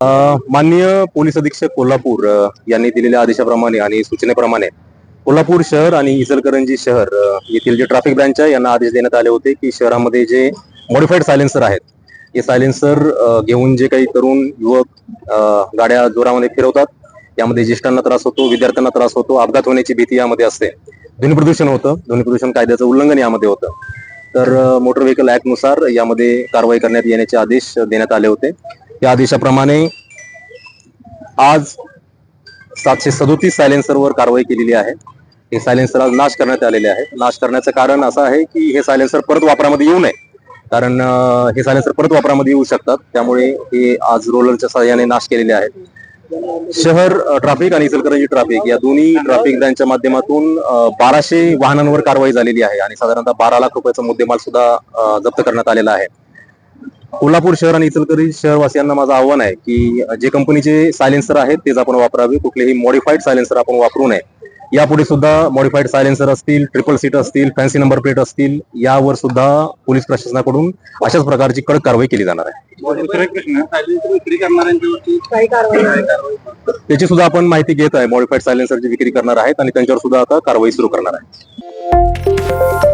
माननीय पोलीस अधीक्षक कोल्हापूर यांनी दिलेल्या आदेशाप्रमाणे आणि सूचनेप्रमाणे कोल्हापूर शहर आणि इचलकरंजी शहर येथील जे ट्रॅफिक ब्रँच आहे यांना आदेश देण्यात आले होते की शहरामध्ये जे मॉडिफाईड सायलेन्सर आहेत हे सायलेन्सर घेऊन जे काही तरुण युवक गाड्या जोरामध्ये फिरवतात यामध्ये ज्येष्ठांना त्रास होतो विद्यार्थ्यांना त्रास होतो अपघात होण्याची भीती यामध्ये असते. ध्वनी प्रदूषण होतं ध्वनी प्रदूषण कायद्याचं उल्लंघन यामध्ये होतं. तर मोटर व्हेकल ऍक्टनुसार यामध्ये कारवाई करण्यात येण्याचे आदेश देण्यात आले होते. या आदेशाप्रमाणे आज सातशे सदोतीस सायलेन्सरवर कारवाई केलेली आहे. हे सायलेन्सर आज नाश करण्यात आलेले आहे नाश करण्याचं कारण असं आहे की हे सायलेन्सर परत वापरामध्ये येऊ नये. कारण हे सायलेन्सर परत वापरामध्ये येऊ शकतात. त्यामुळे हे आज रोलरच्या सहाय्याने नाश केलेले आहेत. शहर ट्रॅफिक आणि इचलकरंजी ट्रॅफिक या दोन्ही ट्रॅफिक ब्रँचच्या माध्यमातून बाराशे वाहनांवर कारवाई झालेली आहे आणि साधारणतः बारा लाख रुपयाचा मुद्देमाल सुद्धा जप्त करण्यात आलेला आहे. कोल्हापूर शहर आणि इचलकरंजी शहरवासियांना माझं आव्हान आहे की जे कंपनीचे सायलेन्सर आहेत तेच आपण वापरावे. कुठलेही मॉडिफाईड सायलेन्सर आपण वापरू नये. यापुढे सुद्धा मॉडिफाईड सायलेन्सर असतील ट्रिपल सीट असतील फॅन्सी नंबर प्लेट असतील यावर सुद्धा पोलीस प्रशासनाकडून अशाच प्रकारची कडक कारवाई केली जाणार आहे. त्याची सुद्धा आपण माहिती घेत आहे. मॉडिफाईड सायलेन्सरची विक्री करणार आहेत आणि त्यांच्यावर सुद्धा आता कारवाई सुरू करणार आहे